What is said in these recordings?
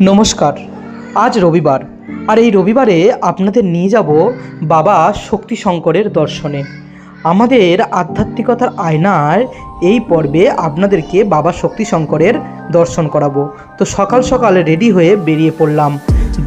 নমস্কার, আজ রবিবার, আর এই রবিবারে আপনাদের নিয়ে যাব বাবা শক্তি শঙ্করের দর্শনে। আমাদের আধ্যাত্মিকতার আয়নার এই পর্বে আপনাদেরকে বাবা শক্তি শঙ্করের দর্শন করাবো। তো সকাল সকাল রেডি হয়ে বেরিয়ে পড়লাম।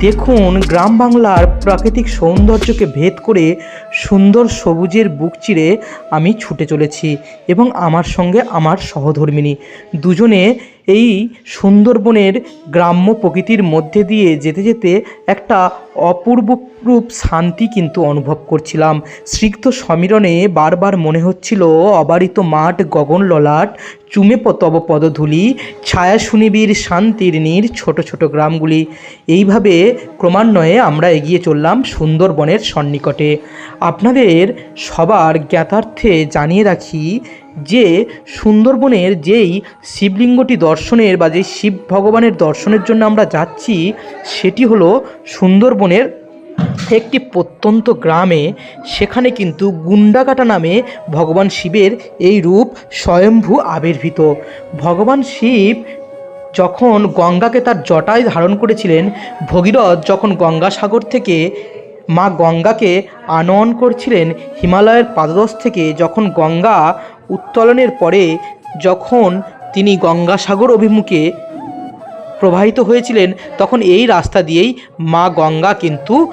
দেখুন, গ্রাম বাংলার প্রাকৃতিক সৌন্দর্যকে ভেদ করে সুন্দর সবুজের বুক চিরে আমি ছুটে চলেছি এবং আমার সঙ্গে আমার সহধর্মিনী। দুজনে এই সুন্দরবনের গ্রাম্য প্রকৃতির মধ্যে দিয়ে যেতে যেতে একটা অপূর্ব রূপ শান্তি কিন্তু অনুভব করছিলাম। স্নিগ্ধ সমীরণে বারবার মনে হচ্ছিল, অবারিত মাঠ, গগন ললাট, চুমে তব পদধূলি, ছায়া সুনিবির শান্তির নীর ছোট ছোট গ্রামগুলি। এইভাবে ক্রমান্বয়ে আমরা এগিয়ে চললাম সুন্দরবনের সন্নিকটে। আপনাদের সবার জ্ঞাতার্থে জানিয়ে রাখি যে সুন্দরবনের যেই শিবলিঙ্গটি দর্শনের বা যেই শিব ভগবানের দর্শনের জন্য আমরা যাচ্ছি, সেটি হলো সুন্দরবনের একটি প্রত্যন্ত গ্রামে। সেখানে কিন্তু গুন্ডাকাটা নামে ভগবান শিবের এই রূপ স্বয়ম্ভু আবির্ভূত। ভগবান শিব যখন গঙ্গাকে তার জটায় ধারণ করেছিলেন, ভগীরথ যখন গঙ্গাসাগর থেকে মা গঙ্গাকে আনয়ন করছিলেন, হিমালয়ের পাদদশ থেকে যখন গঙ্গা উত্তোলনের পরে যখন তিনি গঙ্গাসাগর অভিমুখে প্রবাহিত হয়েছিলেন, তখন এই রাস্তা দিয়েই মা গঙ্গা কিন্তু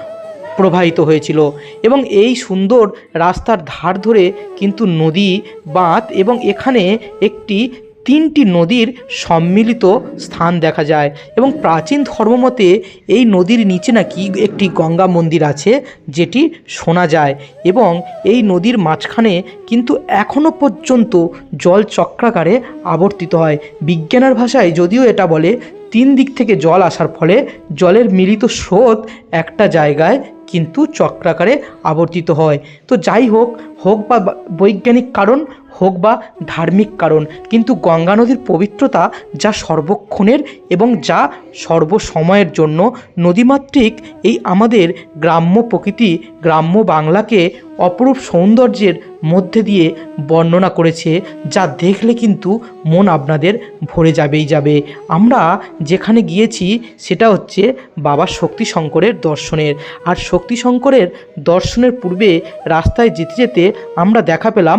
প্রবাহিত হয়েছিল। এবং এই সুন্দর রাস্তার ধার ধরে কিন্তু নদী, বাঁধ এবং এখানে একটি তিনটি নদীর সম্মিলিত স্থান দেখা যায় এবং প্রাচীন ধর্মমতে এই নদীর নিচে নাকি একটি গঙ্গা মন্দির আছে, যেটি শোনা যায় এবং এই নদীর মাঝখানে কিন্তু এখনও পর্যন্ত জল চক্রাকারে আবর্তিত হয়। বিজ্ঞানের ভাষায় যদিও এটা বলে, তিন দিক থেকে জল আসার ফলে জলের মিলিত স্রোত একটা জায়গায় কিন্তু চক্রাকারে আবর্তিত হয়। তো যাই হোক হোক বা বৈজ্ঞানিক কারণ হোক বা ধার্মিক কারণ, কিন্তু গঙ্গা নদীর পবিত্রতা যা সর্বক্ষণের এবং যা সর্বসময়ের জন্য নদীমাতৃক, এই আমাদের গ্রাম্য প্রকৃতি, গ্রাম্য বাংলাকে অপরূপ সৌন্দর্যের মধ্যে দিয়ে বর্ণনা করেছে, যা দেখলে কিন্তু মন আপনাদের ভরে যাবেই যাবে। আমরা যেখানে গিয়েছি, সেটা হচ্ছে বাবা শক্তি শঙ্করের দর্শনের। আর শক্তি শঙ্করের দর্শনের পূর্বে রাস্তায় যেতে যেতে আমরা দেখা পেলাম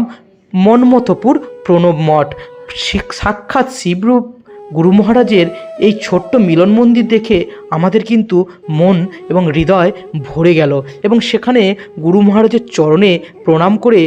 মনমথপুর প্রণব মঠ। সাক্ষাৎ শিবরূপ গুরু মহারাজের এই ছোট্ট মিলন মন্দির দেখে আমাদের কিন্তু মন এবং হৃদয় ভরে গেল এবং সেখানে গুরু মহারাজের চরণে প্রণাম করে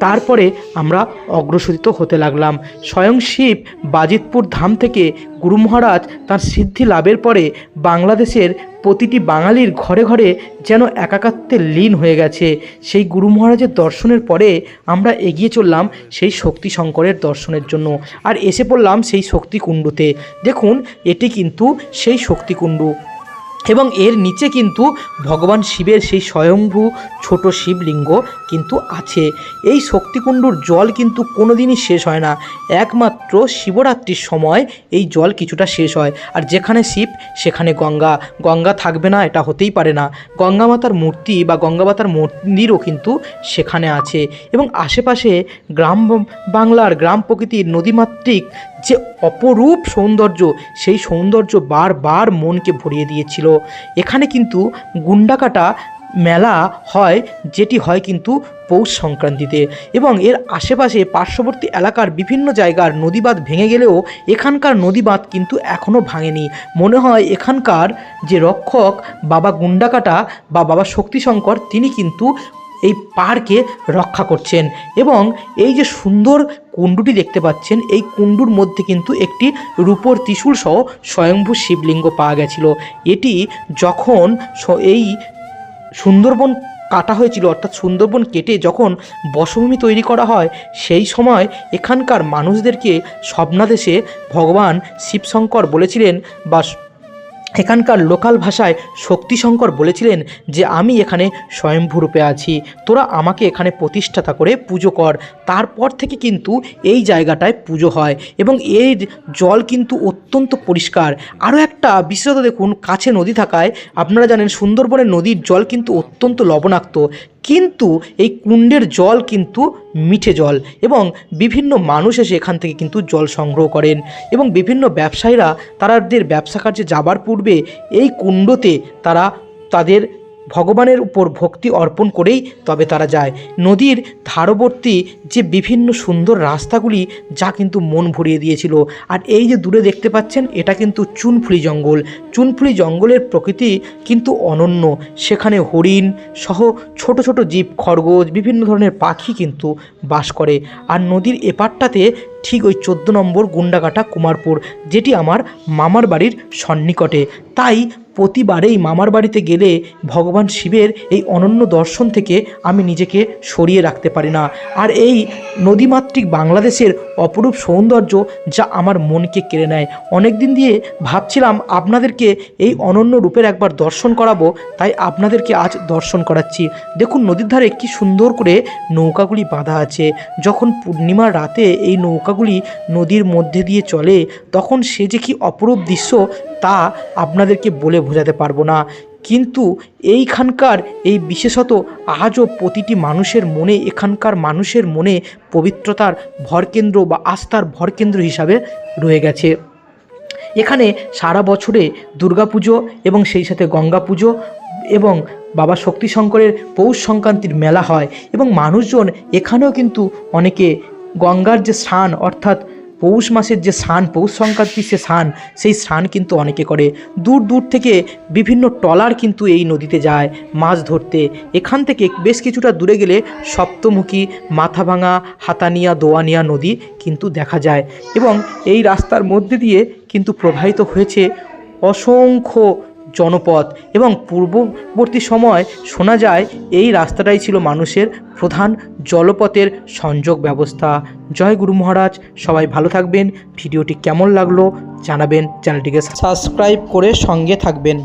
তারপরে আমরা অগ্রসরিত হতে লাগলাম। স্বয়ং শিব বাজিতপুর ধাম থেকে গুরু মহারাজ তার সিদ্ধি লাভের পরে বাংলাদেশের প্রতিটি বাঙালির ঘরে ঘরে যেন একাকাত্বে লীন হয়ে গেছে। সেই গুরু মহারাজের দর্শনের পরে আমরা এগিয়ে চললাম সেই শক্তি শঙ্করের দর্শনের জন্য। আর এসে পড়লাম সেই শক্তিকুণ্ডুতে দেখুন, এটি কিন্তু সেই শক্তিকুণ্ডু এবং এর নিচে কিন্তু ভগবান শিবের সেই স্বয়ম্ভু ছোট শিবলিঙ্গ কিন্তু আছে। এই শক্তিকুণ্ডুর জল কিন্তু কোনোদিনই শেষ হয় না। একমাত্র শিবরাত্রির সময় এই জল কিছুটা শেষ হয়। আর যেখানে শিব, সেখানে গঙ্গা। গঙ্গা থাকবে না, এটা হতেই পারে না। গঙ্গা মাতার মূর্তি বা গঙ্গা মাতার মন্দিরও কিন্তু সেখানে আছে। এবং আশেপাশে গ্রাম বাংলার গ্রাম প্রকৃতির নদীমাতৃক যে অপরূপ সৌন্দর্য, সেই সৌন্দর্য বারবার মনকে ভরিয়ে দিয়েছিল। এখানে কিন্তু গুন্ডাকাটা মেলা হয়, যেটি হয় কিন্তু পৌষ সংক্রান্তিতে। এবং এর আশেপাশে পার্শ্ববর্তী এলাকার বিভিন্ন জায়গার নদীবাঁধ ভেঙে গেলেও এখানকার নদীবাঁধ কিন্তু এখনও ভাঙেনি। মনে হয় এখানকার যে রক্ষক বাবা গুন্ডাকাটা বা বাবা শক্তিশঙ্কর, তিনি কিন্তু এই পাহাড়কে রক্ষা করছেন এবং এই যে সুন্দর কুণ্ডুটি দেখতে পাচ্ছেন, এই কুণ্ডুর মধ্যে কিন্তু একটি রূপোর ত্রিশূল সহ স্বয়ম্ভু শিবলিঙ্গ পাওয়া গেছিল। এটি যখন এই সুন্দরবন কাটা হয়েছিল, অর্থাৎ সুন্দরবন কেটে যখন বসভূমি তৈরি করা হয়, সেই সময় এখানকার মানুষদেরকে স্বপ্নাদেশে ভগবান শিবশঙ্কর বলেছিলেন বা এখানকার লোকাল ভাষায় শক্তিশঙ্কর বলেছিলেন যে আমি এখানে স্বয়ম্ভূরূপে আছি। তোরা আমাকে এখানে প্রতিষ্ঠাতা করে পুজো কর। তারপর থেকে কিন্তু এই জায়গাটায় পুজো হয় এবং এর জল কিন্তু অত্যন্ত পরিষ্কার। আরও একটা বিশেষত দেখুন, কাছে নদী থাকায় আপনারা জানেন সুন্দরবনের নদীর জল কিন্তু অত্যন্ত লবণাক্ত। কিন্তু এই কুণ্ডের জল কিন্তু মিঠে জল এবং বিভিন্ন মানুষ এসে এখান থেকে কিন্তু জল সংগ্রহ করেন এবং বিভিন্ন ব্যবসায়ীরা তারাদের ব্যবসা কার্যে যাবার পূর্বে এই কুণ্ডতে তারা তাদের ভগবানের উপর ভক্তি অর্পণ করেই তবে তারা যায়। নদীর ধারবর্তী যে বিভিন্ন সুন্দর রাস্তাগুলি, যা কিন্তু মন ভরিয়ে দিয়েছিল। আর এই যে দূরে দেখতে পাচ্ছেন, এটা কিন্তু চুনফুলি জঙ্গল। চুনফুলি জঙ্গলের প্রকৃতি কিন্তু অনন্য। সেখানে হরিণ সহ ছোট ছোট জীব, খরগোশ, বিভিন্ন ধরনের পাখি কিন্তু বাস করে। আর নদীর এপারটাতে ঠিক ওই চোদ্দ নম্বর গুন্ডাকাটা কুমারপুর, যেটি আমার মামার বাড়ির সন্নিকটে। তাই প্রতিবারেই মামার বাড়িতে গেলে ভগবান শিবের এই অনন্য দর্শন থেকে আমি নিজেকে সরিয়ে রাখতে পারি না। আর এই নদীমাতৃক বাংলাদেশের অপরূপ সৌন্দর্য যা আমার মনকে কেড়ে নেয়। অনেক দিন দিয়ে ভাবছিলাম আপনাদেরকে এই অনন্য রূপের একবার দর্শন করাবো, তাই আপনাদেরকে আজ দর্শন করাচ্ছি। দেখুন, নদীর ধারে কি সুন্দর করে নৌকাগুলি বাঁধা আছে। যখন পূর্ণিমার রাতে এই নৌকাগুলি নদীর মধ্যে দিয়ে চলে, তখন সে যে কি অপরূপ দৃশ্য তা আপনাদেরকে বলে বোঝাতে পারব না। কিন্তু এইখানকার এই বিশেষত আজও প্রতিটি মানুষের মনে, এখানকার মানুষের মনে পবিত্রতার ভরকেন্দ্র বা আস্থার ভরকেন্দ্র হিসাবে রয়ে গেছে। এখানে সারা বছরে দুর্গাপুজো এবং সেই সাথে গঙ্গা পুজো এবং বাবা শক্তিশঙ্করের পৌষ সংক্রান্তির মেলা হয় এবং মানুষজন এখানেও কিন্তু অনেকে গঙ্গার যে স্নান, অর্থাৎ পৌষ মাসের যে স্নান, পৌষ সংক্রান্তির যে স্নান, সেই স্নান কিন্তু অনেকে করে। দূর দূর থেকে বিভিন্ন ট্রলার কিন্তু এই নদীতে যায় মাছ ধরতে। এখান থেকে বেশ কিছুটা দূরে গেলে সপ্তমুখী, মাথাভাঙা, হাতানিয়া, দোয়ানিয়া নদী কিন্তু দেখা যায়। এবং এই রাস্তার মধ্যে দিয়ে কিন্তু প্রবাহিত হয়েছে অসংখ্য জনপথ এবং পূর্ববর্তী সময় শোনা যায়, এই রাস্তাটাই ছিল মানুষের প্রধান জলপথের সংযোগ ব্যবস্থা। জয় গুরু মহারাজ, সবাই ভালো থাকবেন। ভিডিওটি কেমন লাগল জানাবেন চ্যানেলটিকে সাবস্ক্রাইব করে সঙ্গে থাকবেন।